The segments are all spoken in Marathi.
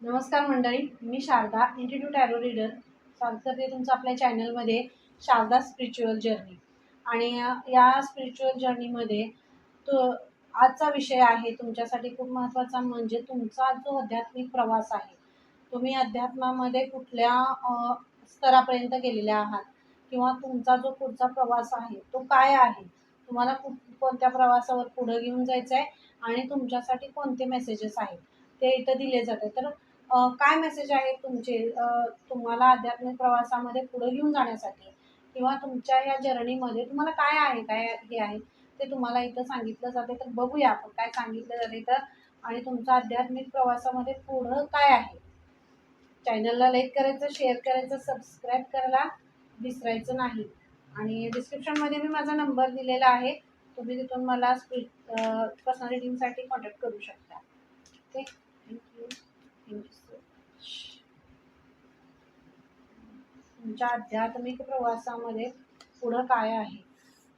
नमस्कार मंडळी मी शारदा इन्स्टिट्यूट ॲरो रीडर स्वागत करते तुमचं आपल्या चॅनलमध्ये शारदा स्पिरिच्युअल जर्नी आणि या स्पिरिच्युअल जर्नीमध्ये तो आजचा विषय आहे तुमच्यासाठी खूप महत्त्वाचा म्हणजे तुमचा जो आध्यात्मिक प्रवास आहे तुम्ही अध्यात्मामध्ये कुठल्या स्तरापर्यंत गेलेल्या आहात? किंवा तुमचा जो पुढचा प्रवास आहे तो काय आहे? तुम्हाला कुठ कोणत्या प्रवासावर पुढं घेऊन जायचं आहे आणि तुमच्यासाठी कोणते मेसेजेस आहेत? ते इथं दिले जाते तर काय मेसेज आहेत तुमचे? तुम्हाला आध्यात्मिक प्रवासामध्ये पुढे घेऊन जाण्यासाठी किंवा तुमच्या या जर्नीमध्ये तुम्हाला काय आहे? काय हे आहे? ते तुम्हाला इथं सांगितलं जाते. तर बघूया आपण काय सांगितलं जाते तर आणि तुमचा आध्यात्मिक प्रवासामध्ये पुढं काय आहे? चॅनलला लाईक करायचं शेअर करायचं सबस्क्राईब करायला विसरायचं नाही. आणि डिस्क्रिप्शनमध्ये मी माझा नंबर दिलेला आहे. तुम्ही तिथून मला स्पी पर्सनल रिडिंगसाठी कॉन्टॅक्ट करू शकता. Okay thank you thank you so much तुमच्या आध्यात्मिक प्रवासामध्ये पुढं काय आहे?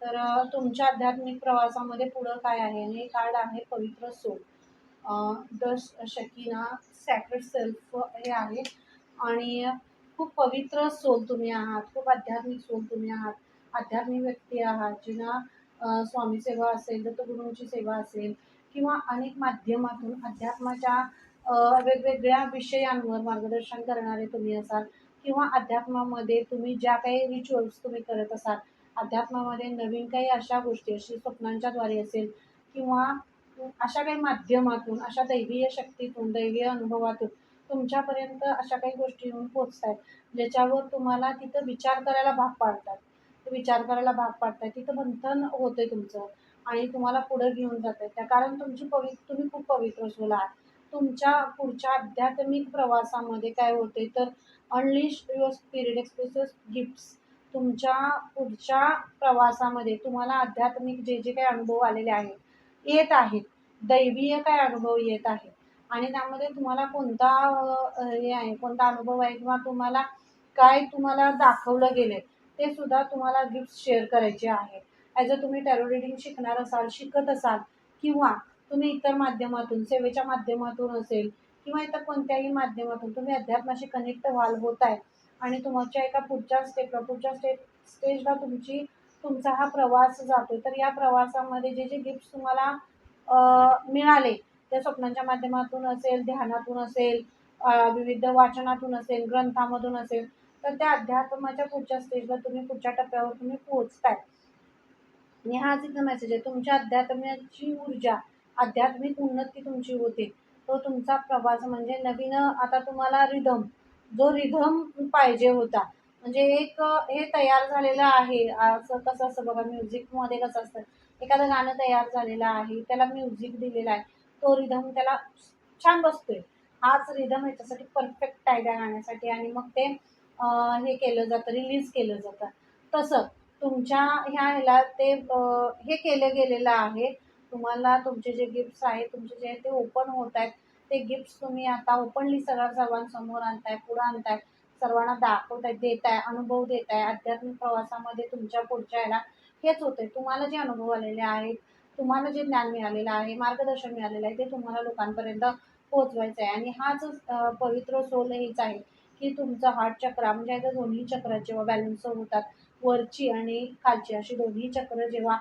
तर तुमच्या आध्यात्मिक प्रवासामध्ये पुढं काय आहे आणि हे कार्ड आहे पवित्र soul the Shekinah sacred self हे आहे आणि खूप पवित्र सोल तुम्ही आहात खूप आध्यात्मिक सोल तुम्ही आहात आध्यात्मिक व्यक्ती आहात जिना स्वामी सेवा असेल दत्तगुरूंची सेवा असेल किंवा अनेक माध्यमातून अध्यात्माच्या वेगवेगळ्या विषयांवर मार्गदर्शन करणारे तुम्ही असाल किंवा अध्यात्मामध्ये तुम्ही ज्या काही रिच्युअल्स तुम्ही करत असाल अध्यात्मामध्ये नवीन काही अशा गोष्टी अशी स्वप्नांच्याद्वारे असेल किंवा अशा काही माध्यमातून अशा दैवीय शक्तीतून दैवीय अनुभवातून तुमच्यापर्यंत अशा काही गोष्टी येऊन पोचत आहेत ज्याच्यावर तुम्हाला तिथं विचार करायला भाग पाडतात. विचार करायला भाग पाडतात तिथं बंधन आहे तुमचं आणि तुम्हाला पुढं घेऊन जात आहे त्या कारण तुमची पवि तुम्ही खूप पवित्र सोल आहात तुमच्या पुढच्या आध्यात्मिक प्रवासामध्ये काय होते तर unleash your spirit expresses gifts तुमच्या पुढच्या प्रवासामध्ये तुम्हाला आध्यात्मिक जे जे काही अनुभव आलेले आहेत येत आहेत. दैवीय काय अनुभव येत आहेत. आणि त्यामध्ये तुम्हाला कोणता हे आहे कोणता अनुभव आहे किंवा तुम्हाला काय तुम्हाला दाखवलं गेलं ते सुद्धा तुम्हाला गिफ्ट शेअर करायचे आहे ॲज अ तुम्ही टॅरो रिडिंग शिकणार असाल शिकत असाल किंवा तुम्ही इतर माध्यमातून सेवेच्या माध्यमातून असेल किंवा इतर कोणत्याही माध्यमातून तुम्ही अध्यात्माशी कनेक्ट व्हाल होत आहे आणि तुमच्या एका पुढच्या स्टेपला पुढच्या स्टेप स्टेजला तुमची तुमचा हा प्रवास जातो तर या प्रवासामध्ये जे जे गिफ्ट्स तुम्हाला मिळाले त्या स्वप्नांच्या माध्यमातून असेल ध्यानातून असेल विविध वाचनातून असेल ग्रंथामधून असेल तर त्या अध्यात्माच्या पुढच्या स्टेजला तुम्ही पुढच्या टप्प्यावर तुम्ही पोहोचताय. आणि हाच इथं मेसेज आहे तुमच्या अध्यात्माची ऊर्जा आध्यात्मिक उन्नती तुमची होते. तो तुमचा प्रवास म्हणजे नवीन आता तुम्हाला रिधम जो रिधम पाहिजे होता. म्हणजे एक हे तयार झालेलं आहे. असं कसं असतं बघा म्युझिकमध्ये कसं असतं एखादं गाणं तयार झालेलं आहे त्याला म्युझिक दिलेला आहे तो रिधम त्याला छान बसतोय. हाच रिधम ह्याच्यासाठी परफेक्ट आहे त्या गाण्यासाठी आणि मग ते हे केलं जातं रिलीज केलं जातं. तसं तुमच्या ह्या ह्याला ते हे केलं गेलेलं आहे. तुम्हाला तुमचे जे गिफ्ट्स आहेत तुमचे जे ते ओपन होत आहेत. ते गिफ्ट्स तुम्ही आता ओपनली सगळ्या सर्वांसमोर आणताय पुढं आणताय. सर्वांना दाखवताय देताय अनुभव देताय. आध्यात्मिक प्रवासामध्ये तुमच्या पुढच्या यायला हेच होतंय. तुम्हाला जे अनुभव आलेले आहेत तुम्हाला जे ज्ञान मिळालेलं आहे मार्गदर्शन मिळालेलं आहे ते तुम्हाला लोकांपर्यंत पोहोचवायचं आहे आणि हाच पवित्र सोल हेच आहे की तुमचं हार्ट चक्र म्हणजे आता दोन्ही चक्र जेव्हा बॅलन्स होतात वरची आणि खालची अशी दोन्ही चक्र जेव्हा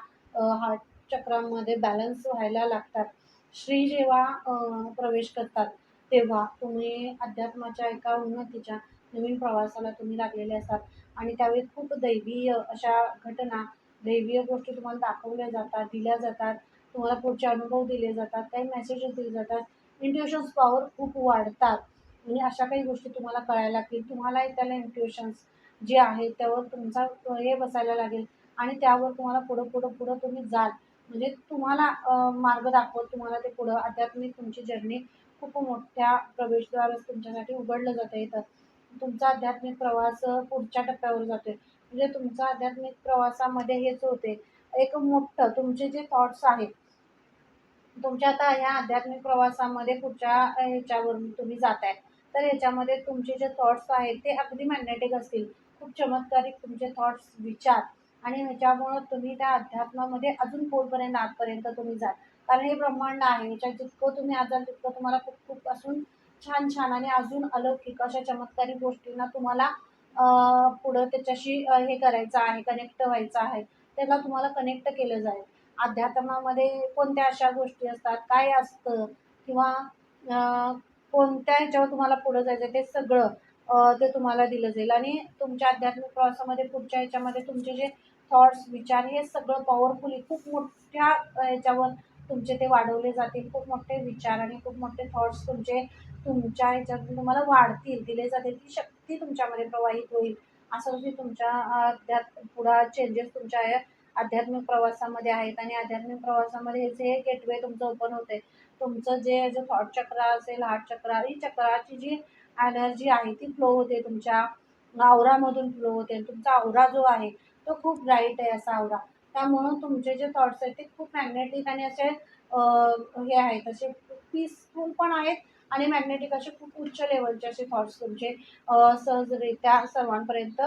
हार्ट चक्रामध्ये बॅलन्स व्हायला लागतात. श्री जेव्हा प्रवेश करतात तेव्हा तुम्ही अध्यात्माच्या एका उन्नतीच्या नवीन प्रवासाला तुम्ही लागलेले असतात. आणि त्यावेळी खूप दैवीय अशा घटना दैवीय गोष्टी तुम्हाला दाखवल्या जातात दिल्या जातात. तुम्हाला पुढचे अनुभव दिले जातात काही मेसेजेस दिले जातात. इंट्युशन्स पॉवर खूप वाढतात. म्हणजे अशा काही गोष्टी तुम्हाला कळायला लागतील. तुम्हालाही त्याला इंट्युशन्स जे आहेत त्यावर तुमचा हे बसायला लागेल. आणि त्यावर तुम्हाला पुढं पुढं पुढं तुम्ही जाल. म्हणजे तुम्हाला मार्ग दाखवत तुम्हाला ते पुढं आध्यात्मिक तुमची जर्नी खूप मोठ्या प्रवेशद्वारच तुमच्यासाठी उघडलं जातं येतं तुमचा आध्यात्मिक प्रवास पुढच्या टप्प्यावर जातो आहे म्हणजे तुमचा आध्यात्मिक प्रवासामध्ये हेच होते. एक मोठं तुमचे जे थॉट्स आहेत तुमच्या आता ह्या आध्यात्मिक प्रवासामध्ये पुढच्या ह्याच्यावरून तुम्ही जाताय. तर ह्याच्यामध्ये तुमचे जे थॉट्स आहेत ते अगदी मॅग्नेटिक असतील. खूप चमत्कारिक तुमचे थॉट्स विचार आणि ह्याच्यामुळं तुम्ही त्या अध्यात्मामध्ये अजून खोलपर्यंत आतपर्यंत तुम्ही जाल. कारण हे ब्रह्मांड आहे ह्याच्यात जितकं तुम्ही आज जाल तितकं तुम्हाला खूप खूप असून छान छान आणि अजून अलौकिक अशा चमत्कारिक गोष्टींना तुम्हाला पुढं त्याच्याशी हे करायचं आहे कनेक्ट व्हायचं आहे. त्याला तुम्हाला कनेक्ट केलं जाईल. अध्यात्मामध्ये कोणत्या अशा गोष्टी असतात काय असतं किंवा कोणत्या ह्याच्यावर तुम्हाला पुढं जायचं ते सगळं ते तुम्हाला दिलं जाईल. आणि तुमच्या आध्यात्मिक प्रवासामध्ये पुढच्या ह्याच्यामध्ये तुमचे जे थॉट्स विचार हे सगळं पॉवरफुली खूप मोठ्या याच्यावर ह्याच्यावर तुमचे ते वाढवले जातील. खूप मोठे विचार आणि खूप मोठे थॉट्स तुमचे तुमच्या ह्याच्यातून तुम्हाला वाढतील दिले जातील. ती शक्ती तुमच्यामध्ये प्रवाहित होईल. असं जे तुमच्या अध्यात्म पुढा चेंजेस तुमच्या आध्यात्मिक प्रवासामध्ये आहेत आणि आध्यात्मिक प्रवासामध्ये जे गेटवे तुमचं ओपन होते तुमचं जे जे थॉट चक्र असेल हार्ट चक्र ही चक्राची जी एनर्जी आहे ती फ्लो होते तुमच्या आवरामधून फ्लो होते. तुमचा आवरा जो आहे तो खूप ब्राईट आहे असा आवरा. त्यामुळं तुमचे जे थॉट्स आहेत ते खूप मॅग्नेटिक आणि असे हे आहेत. असे पीसफुल पण आहेत आणि मॅग्नेटिक असे खूप उच्च लेवलचे असे थॉट्स तुमचे सहजरित्या सर्वांपर्यंत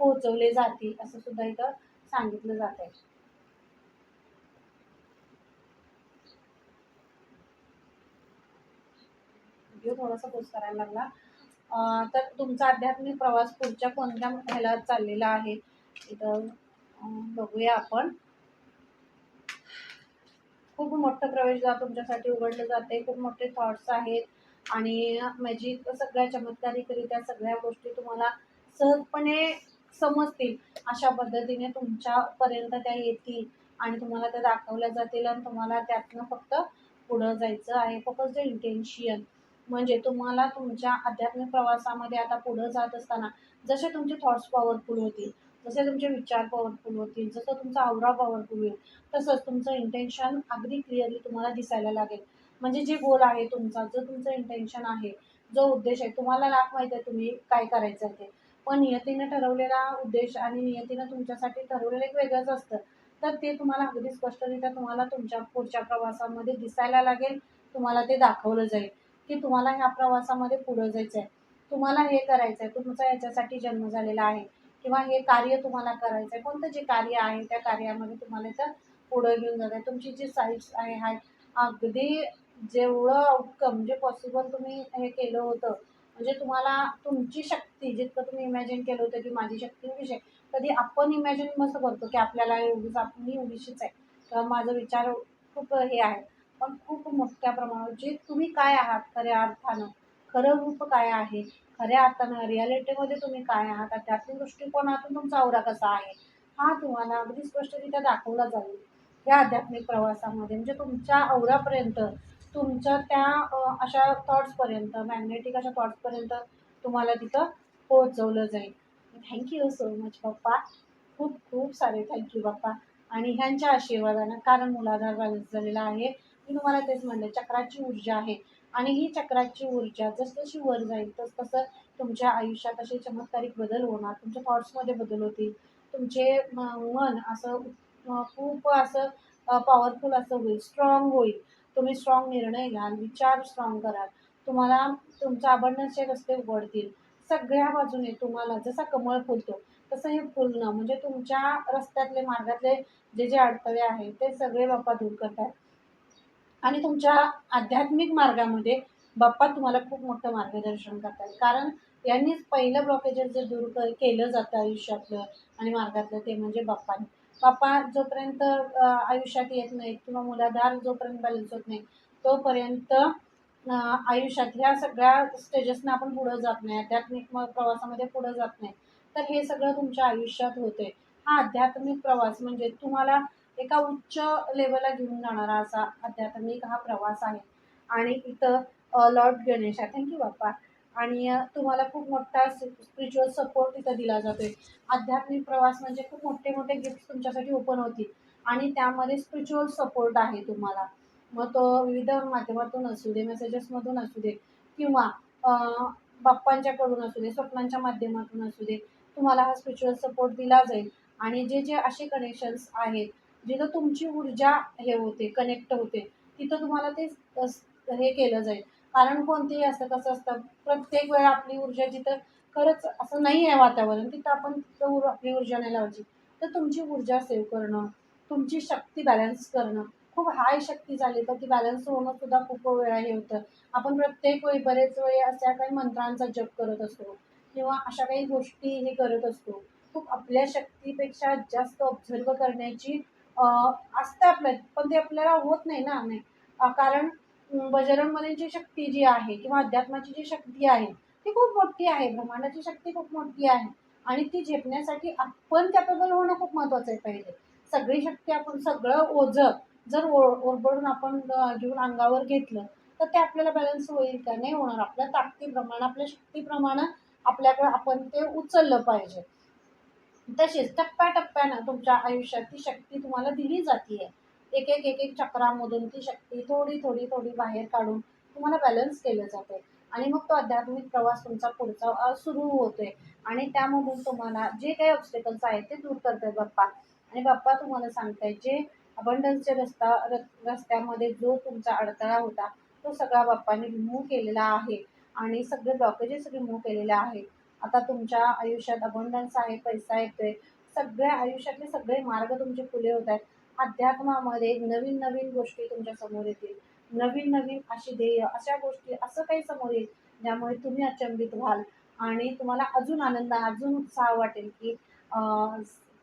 पोहोचवले जातील असं सुद्धा इथं सांगितलं जात आहे थोडासा पोस्ट करायला लागला. तर तुमचा आध्यात्मिक प्रवास पुढच्या कोणत्या ह्याला चाललेला आहे? इथं बघूया आपण. खूप मोठं प्रवेशद्वार तुमच्यासाठी उघडलं जाते खूप मोठे थॉट्स आहेत. आणि मॅजिक सगळ्या चमत्कारिकरित्या सगळ्या गोष्टी तुम्हाला सहजपणे समजतील. अशा पद्धतीने तुमच्यापर्यंत त्या येतील आणि तुम्हाला त्या दाखवल्या जातील आणि तुम्हाला त्यातनं फक्त पुढं जायचं आहे. फक्त इंटेन्शियन म्हणजे तुम्हाला तुमच्या आध्यात्मिक प्रवासामध्ये आता पुढं जात असताना जसे तुमचे थॉट्स पॉवरफुल होतील जसे तुमचे विचार पॉवरफुल होतील जसं तुमचा आवरा पॉवरफुल होईल तसंच तुमचं इंटेन्शन अगदी क्लिअरली तुम्हाला दिसायला लागेल. म्हणजे जे गोल आहे तुमचा जो तुमचं इंटेन्शन आहे जो उद्देश आहे तुम्हाला लाख माहीत आहे तुम्ही काय करायचं आहे ते. पण नियतीनं ठरवलेला उद्देश आणि नियतीनं तुमच्यासाठी ठरवलेलं एक वेगळंच असतं. तर ते तुम्हाला अगदी स्पष्टरित्या तुम्हाला तुमच्या पुढच्या प्रवासामध्ये दिसायला लागेल तुम्हाला ते दाखवलं जाईल की तुम्हाला ह्या प्रवासामध्ये पुढं जायचं आहे तुम्हाला हे करायचं आहे तुमचा याच्यासाठी जन्म झालेला आहे. किंवा हे कार्य तुम्हाला करायचं आहे कोणतं जे कार्य आहे त्या कार्यामध्ये तुम्हाला इथं पुढं घेऊन जात आहे. तुमची जी साईट्स आहे हाय अगदी जेवढं आउटकम म्हणजे पॉसिबल तुम्ही हे केलं होतं म्हणजे तुम्हाला तुमची शक्ती जितकं तुम्ही इमॅजिन केलं होतं की माझी शक्ती विषय आहे कधी आपण इमॅजिन मस्त करतो की आपल्याला एवढीच आपण एवढीशीच आहे. किंवा माझा विचार खूप हे आहे पण खूप मोठ्या प्रमाणावर जे तुम्ही काय आहात खऱ्या अर्थानं खरं रूप काय आहे? खऱ्या अर्थानं रियालिटीमध्ये तुम्ही काय आहात? आध्यात्मिक दृष्टिकोनातून तुमचा आवरा कसा आहे? हा तुम्हाला अगदी स्पष्टरित्या दाखवला जाईल. या आध्यात्मिक प्रवासामध्ये म्हणजे तुमच्या आवरापर्यंत तुमच्या त्या अशा थॉट्सपर्यंत मॅग्नेटिक अशा थॉट्सपर्यंत तुम्हाला तिथं पोहोचवलं जाईल. थँक्यू सो मच बाप्पा खूप खूप सारे थँक्यू बाप्पा आणि ह्यांच्या आशीर्वादानं कारण मुलाधार बॅलन्स झालेला आहे. मी तुम्हाला तेच म्हणलं चक्राची ऊर्जा आहे. आणि ही चक्राची ऊर्जा जसजशी वर जाईल तस तसं तुमच्या आयुष्यात असे चमत्कारिक बदल होणार. तुमच्या थॉट्समध्ये बदल होतील. तुमचे मन असं खूप असं पॉवरफुल असं होईल स्ट्रॉंग होईल. तुम्ही स्ट्रॉंग निर्णय घ्याल विचार स्ट्रॉंग कराल. तुम्हाला तुमच्या अबंडन्सचे रस्ते उघडतील. सगळ्या बाजूने तुम्हाला जसा कमळ फुलतो तसं हे फुलणं म्हणजे तुमच्या रस्त्यातले मार्गातले जे जे अडथळे आहेत ते सगळे बाप्पा दूर करतात आणि तुमच्या आध्यात्मिक मार्गामध्ये बाप्पा तुम्हाला खूप मोठं मार्गदर्शन करतात. कारण यांनीच पहिलं ब्लॉकेजेस जे दूर क केलं जातं आयुष्यातलं आणि मार्गातलं ते म्हणजे बाप्पाने. बाप्पा जोपर्यंत आयुष्यात येत नाहीत किंवा मुलाधार जोपर्यंत बॅलन्स होत नाही तोपर्यंत आयुष्यात ह्या सगळ्या स्टेजेसनं आपण पुढं जात नाही. आध्यात्मिक म- प्रवासामध्ये पुढं जात नाही. तर हे सगळं तुमच्या आयुष्यात होते हा आध्यात्मिक प्रवास म्हणजे तुम्हाला एका उच्च लेवलला घेऊन जाणारा असा आध्यात्मिक हा प्रवास आहे. आणि इथं लॉर्ड गणेशा थँक्यू बाप्पा. आणि तुम्हाला खूप मोठा स्पिरिच्युअल सपोर्ट इथं दिला जातोय. आध्यात्मिक प्रवास म्हणजे खूप मोठे मोठे गिफ्ट तुमच्यासाठी ओपन होतील. आणि त्यामध्ये स्पिरिच्युअल सपोर्ट आहे तुम्हाला. मग तो विविध माध्यमातून असू दे मेसेजेसमधून असू दे किंवा बाप्पांच्याकडून असू दे स्वप्नांच्या माध्यमातून असू दे तुम्हाला हा स्पिरिच्युअल सपोर्ट दिला जाईल. आणि जे जे असे कनेक्शन्स आहेत जिथं तुमची ऊर्जा हे होते कनेक्ट होते तिथं तुम्हाला ते हे केलं जाईल. कारण कोणतेही असतं कसं असतं प्रत्येक वेळा आपली ऊर्जा जिथं खरंच असं नाही आहे वातावरण तिथं आपण तिथं आपली ऊर्जा नाही लावायची. तर तुमची ऊर्जा सेव्ह करणं तुमची शक्ती बॅलन्स करणं खूप हाय शक्ती झाली तर ती बॅलन्स होणं सुद्धा खूप वेळा हे होतं. आपण प्रत्येक वेळी बरेच वेळी अशा काही मंत्रांचा जप करत असतो किंवा अशा काही गोष्टी हे करत असतो. खूप आपल्या शक्तीपेक्षा जास्त ऑब्झर्व करण्याची असतं आपल्यात पण ते आपल्याला होत नाही ना नाही. कारण अं, शक्ती जी आहे किंवा अध्यात्माची जी शक्ती आहे ती खूप मोठी आहे. ब्रह्मांडाची शक्ती खूप मोठी आहे. आणि ती झेपण्यासाठी आपण कॅपेबल होणं खूप महत्त्वाचं आहे पहिले. सगळी शक्ती आपण सगळं ओझं जर ओ ओरबडून आपण घेऊन अंगावर घेतलं तर ते आपल्याला बॅलन्स होईल का? नाही होणार. आपल्या ताकदीप्रमाणे आपल्या शक्तीप्रमाणे आपल्याकडं आपण ते उचललं पाहिजे. तसेच टप्प्याटप्प्यानं तुमच्या आयुष्यात ती शक्ती तुम्हाला दिली जाते एक एक एक एक चक्रामधून ती शक्ती थोडी थोडी थोडी बाहेर काढून तुम्हाला बॅलन्स केलं जाते. आणि मग तो आध्यात्मिक प्रवास तुमचा पुढचा सुरू होतोय. आणि त्यामधून तुम्हाला जे काही ऑब्स्टेकल्स आहेत ते दूर करतात बाप्पा. आणि बाप्पा तुम्हाला सांगताय जे अबंडन्सच्या रस्ता र- रस्त्यामध्ये जो तुमचा अडथळा होता तो सगळा बाप्पाने रिमूव्ह केलेला आहे. आणि सगळे ब्लॉकेजेस रिमूव्ह केलेले आहेत. आता तुमच्या आयुष्यात अबंडन्स आहे पैसा येतोय. सगळ्या आयुष्यातले सगळे मार्ग तुमचे खुले होत आहेत. अध्यात्मामध्ये नवीन नवीन गोष्टी तुमच्यासमोर येतील. नवीन नवीन अशी ध्येय अशा गोष्टी असं काही समोर येईल ज्यामुळे तुम्ही अचंबित व्हाल. आणि तुम्हाला अजून आनंद अजून उत्साह वाटेल की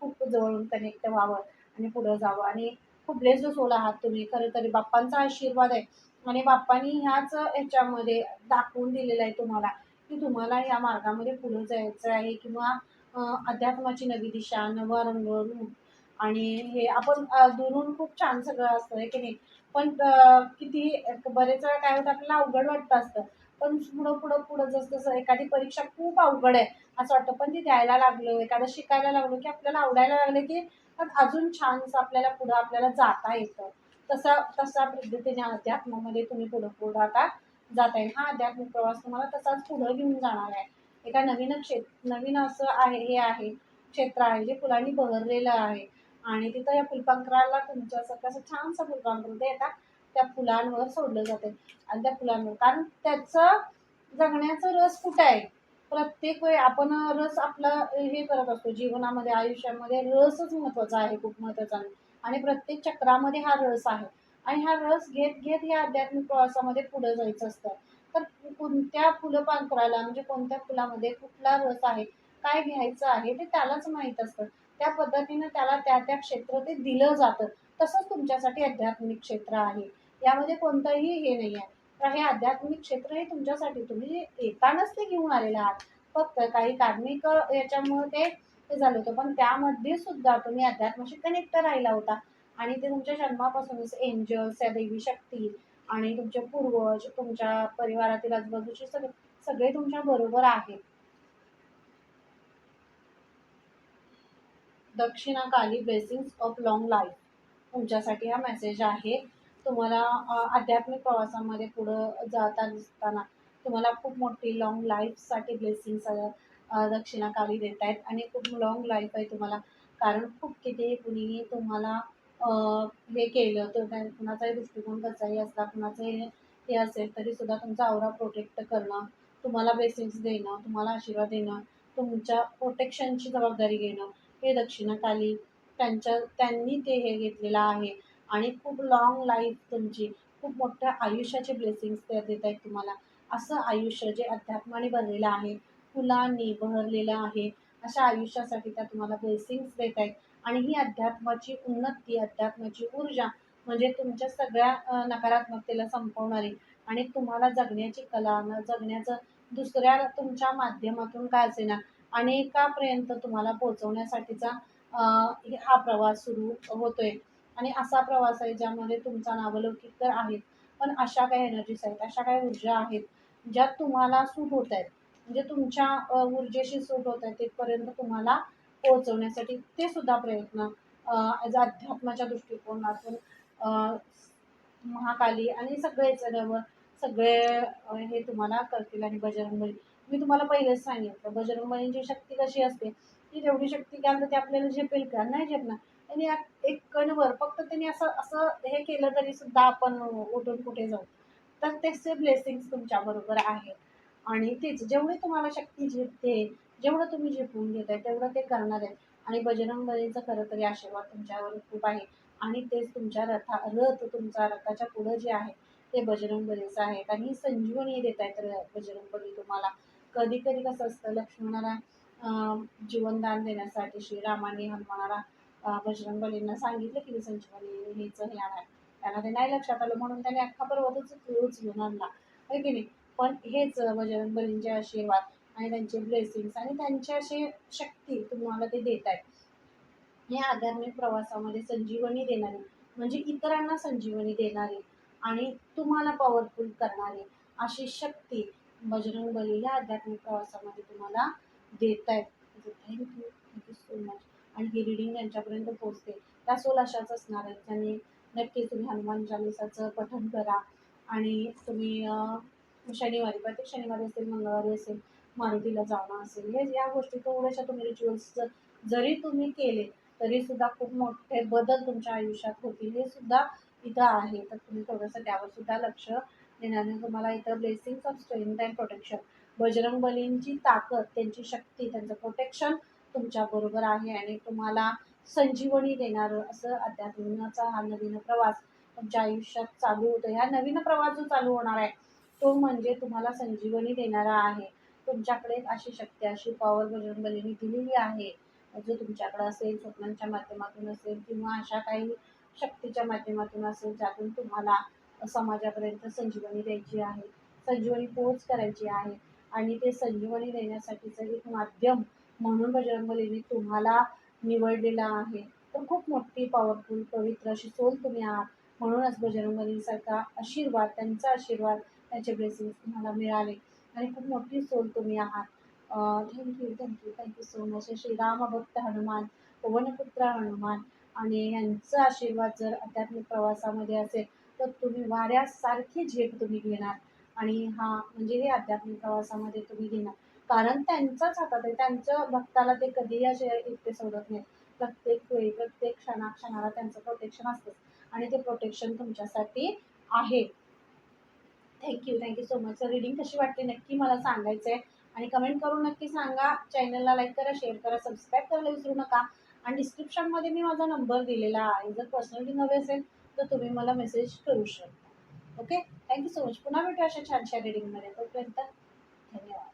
खूप जवळून कनेक्ट व्हावं आणि पुढं जावं. आणि खूप ब्लेस्ड सोल आहात तुम्ही खरं तरी बाप्पांचा आशीर्वाद आहे. आणि बाप्पांनी ह्याच ह्याच्यामध्ये दाखवून दिलेलं आहे तुम्हाला. की तुम्हाला या मार्गामध्ये पुढं जायचं आहे किंवा अध्यात्माची नवी दिशा नवा रंग आणि हे आपण दुरून खूप छान सगळं असतं आहे की नाही? पण किती बरेच वेळा काय होतं आपल्याला अवघड वाटतं असतं. पण पुढं पुढं पुढं जसं जसं एखादी परीक्षा खूप अवघड आहे असं वाटतं. पण ती द्यायला लागलो एखादं शिकायला लागलो की आपल्याला आवडायला लागलं की अजून छानसं आपल्याला पुढं आपल्याला जाता येतं. तसा तसा पद्धतीने अध्यात्मामध्ये तुम्ही पुढं पुढं आता जात आहे. हा आध्यात्मिक प्रवास तुम्हाला तसाच पुढं घेऊन जाणार आहे. एका नवीन क्षेत्र नवीन असं आहे हे आहे क्षेत्र आहे जे फुलांनी बहरलेलं आहे. आणि तिथं या फुलपाखराला तुमच्यासारखं असं छानसं फुलपाखरू ते येतात त्या फुलांवर सोडलं जाते. आणि त्या फुलांवर कारण त्याचं जगण्याचं रस कुठं आहे? प्रत्येक वेळी आपण रस आपला हे करत असतो. जीवनामध्ये आयुष्यामध्ये रसच महत्त्वाचा आहे खूप महत्त्वाचा. आहे आणि प्रत्येक चक्रामध्ये हा रस आहे. आणि हा रस घेत घेत या आध्यात्मिक प्रवासामध्ये पुढे जायचं असतं. तर कोणत्या फुलपाखराला म्हणजे कोणत्या फुलामध्ये कुठला रस आहे काय घ्यायचं आहे ते त्यालाच माहीत असतं. त्या पद्धतीनं त्याला त्या त्या क्षेत्र ते दिलं जातं. तसंच तुमच्यासाठी आध्यात्मिक क्षेत्र आहे. यामध्ये कोणतंही हे नाही आहे तर हे आध्यात्मिक क्षेत्र हे तुमच्यासाठी तुम्ही येतानाच ते घेऊन आलेले आहात. फक्त काही कार्मिक याच्यामुळे ते ते झालं होतं. पण त्यामध्ये सुद्धा तुम्ही अध्यात्माशी कनेक्ट राहिला होता. आणि ते तुमच्या जन्मापासूनच एंजल्स या देवी शक्ती आणि तुमचे पूर्वज तुमच्या परिवारातील आजूबाजूचे सगळे सगळे तुमच्या बरोबर आहेत. Dakshinakali blessings of long life तुमच्यासाठी हा मेसेज आहे. तुम्हाला आध्यात्मिक प्रवासामध्ये पुढं जाता दिसताना तुम्हाला खूप मोठी लॉंग लाईफसाठी ब्लेसिंग्स दक्षिणाकाली देत आहेत आणि खूप लॉंग लाईफ आहे तुम्हाला. कारण खूप किती कुणीही तुम्हाला हे केलं तर काय कुणाचाही दृष्टिकोन कसाही असला कुणाचंही हे असेल तरी सुद्धा तुमचा आवरा प्रोटेक्ट करणं तुम्हाला ब्लेसिंग्स देणं तुम्हाला आशीर्वाद देणं तुमच्या प्रोटेक्शनची जबाबदारी घेणं हे दक्षिणाकाली त्यांच्या त्यांनी ते हे घेतलेलं आहे. आणि खूप लाँग लाईफ तुमची खूप मोठ्या आयुष्याचे ब्लेसिंग्स त्या देत आहेत तुम्हाला. असं आयुष्य जे अध्यात्माने भरलेलं आहे फुलांनी बहरलेलं आहे अशा आयुष्यासाठी त्या तुम्हाला ब्लेसिंग्स देत आहेत. आणि ही अध्यात्माची उन्नती अध्यात्माची ऊर्जा म्हणजे तुमच्या सगळ्या नकारात्मकतेला संपवणारी आणि तुम्हाला जगण्याची कला न जगण्याचं दुसऱ्या तुमच्या माध्यमातून काय असेना अनेकापर्यंत तुम्हाला पोहोचवण्यासाठीचा हा प्रवास सुरू होतोय. आणि असा प्रवास आहे ज्यामध्ये तुमचा नावलौकिक तर आहे पण अशा काही एनर्जीज आहेत अशा काही ऊर्जा आहेत ज्या तुम्हाला सूट होत आहेत. म्हणजे तुमच्या ऊर्जेशी सूट होत आहेत तिथपर्यंत तुम्हाला पोहोचवण्यासाठी ते सुद्धा प्रयत्न ॲज अध्यात्माच्या दृष्टिकोनातून महाकाली आणि सगळेच सगळे हे तुम्हाला करतील आणि बजरंगबली. मी तुम्हाला पहिलेच सांगितलं बजरंगबलींची शक्ती कशी असते? ती जेवढी शक्ती घ्याल तर ते आपल्याला झेपेल का? नाही झेपणार. त्यांनी एक- कणवर फक्त त्यांनी असं असं हे केलं तरी सुद्धा आपण उठून कुठे जाऊ? तर त्याचे ब्लेसिंग्स तुमच्याबरोबर आहेत. आणि तेच जेवढी तुम्हाला शक्ती झेपते जेवढं तुम्ही झेपून घेताय तेवढं ते करणार आहेत. आणि बजरंगबलीचा खरं तरी आशीर्वाद तुमच्यावर खूप आहे. आणि तेच तुमच्या रथा रथ तुमचा रथाच्या पुढं जे आहे ते बजरंग बलीचं आहेत आणि संजीवनी देत आहेत र- बजरंग बली तुम्हाला. कधी कधी कसं असतं लक्ष्मणाला जीवनदान देण्यासाठी श्रीरामाने हनुमानाला बजरंग बलींना सांगितलं की संजीवनी हेचं हे आणा त्यांना ते नाही लक्षात आलं म्हणून त्याने अख्खा पर्वतच उचलून आणला. आहे की नाही? पण हेच बजरंग बलींचे आशीर्वाद. आणि त्यांचे ब्लेसिंग्स आणि त्यांची अशी शक्ती तुम्हाला ते देत आहेत हे आध्यात्मिक प्रवासामध्ये संजीवनी देणारी म्हणजे इतरांना संजीवनी देणारी आणि तुम्हाला पॉवरफुल करणारी अशी शक्ती बजरंग बली या आध्यात्मिक प्रवासामध्ये तुम्हाला देत आहेत थँक्यू थँक्यू सो मच आणि ही रिडिंग त्यांच्यापर्यंत पोहोचते. त्या सोल अशाच असणार आहेत. त्याने नक्की तुम्ही हनुमान चालिसाचं पठण करा. आणि तुम्ही शनिवारी प्रत्येक शनिवारी असेल मंगळवारी असेल मारुतीला जाणं असेल. हे या गोष्टी थोड्याशा तुम्ही रिच्युअल्स जरी तुम्ही केले तरी सुद्धा खूप मोठे बदल तुमच्या आयुष्यात होतील. हे सुद्धा इथं आहे. तर तुम्ही थोडंसं त्यावर सुद्धा लक्ष देण्याने तुम्हाला इथं blessings of strength and protection Bajrang बलींची ताकद त्यांची शक्ती त्यांचं प्रोटेक्शन तुमच्याबरोबर आहे आणि तुम्हाला संजीवनी देणारं असं अध्यात्माचा हा नवीन प्रवास तुमच्या आयुष्यात चालू होतो ह्या नवीन प्रवास जो चालू होणार आहे तो म्हणजे तुम्हाला संजीवनी देणारा आहे. तुमच्याकडे एक अशी शक्ती अशी पॉवर बजरंगबलीने दिलेली आहे. जो तुमच्याकडे असेल स्वप्नांच्या माध्यमातून असेल किंवा अशा काही शक्तीच्या माध्यमातून असेल ज्यातून तुम्हाला समाजापर्यंत संजीवनी द्यायची आहे. संजीवनी पोच करायची आहे. आणि ते संजीवनी देण्यासाठीचं एक माध्यम म्हणून बजरंगबलीने तुम्हाला निवडलेला आहे. तर खूप मोठी पॉवरफुल पवित्र अशी सोल तुम्ही आहात. म्हणूनच बजरंगबलीसारखा आशीर्वाद त्यांचा आशीर्वाद त्यांचे ब्लेसिंग तुम्हाला मिळाले. आणि खूप मोठी सोल तुम्ही आहात. Thank you thank you thank you so much श्रीरामभक्त Hanuman Pavanputra Hanuman आणि यांचा आशीर्वाद जर आध्यात्मिक प्रवासामध्ये असेल तर तुम्ही वाऱ्यासारखी झेप तुम्ही घेणार. आणि हा म्हणजे हे आध्यात्मिक प्रवासामध्ये तुम्ही घेणार. कारण त्यांचाच हातात आहे. त्यांच्या भक्ताला ते कधीही असे एकटे सोडत नाहीत. प्रत्येक वेळी प्रत्येक क्षणा क्षणाला त्यांचं प्रोटेक्शन असतं आणि ते प्रोटेक्शन तुमच्यासाठी आहे. Thank you thank you so much reading कशी वाटली? नक्की मला सांगायचं आहे आणि कमेंट करून नक्की सांगा. चॅनलला लाईक करा शेअर करा सबस्क्राईब करायला विसरू नका. आणि डिस्क्रिप्शनमध्ये मी माझा नंबर दिलेला आहे. जर पर्सनल रिडिंग हवे असेल तर तुम्ही मला मेसेज करू शकता. ओके थँक्यू सो मच पुन्हा भेटू अशा छानशा रिडिंगमध्ये तोपर्यंत धन्यवाद.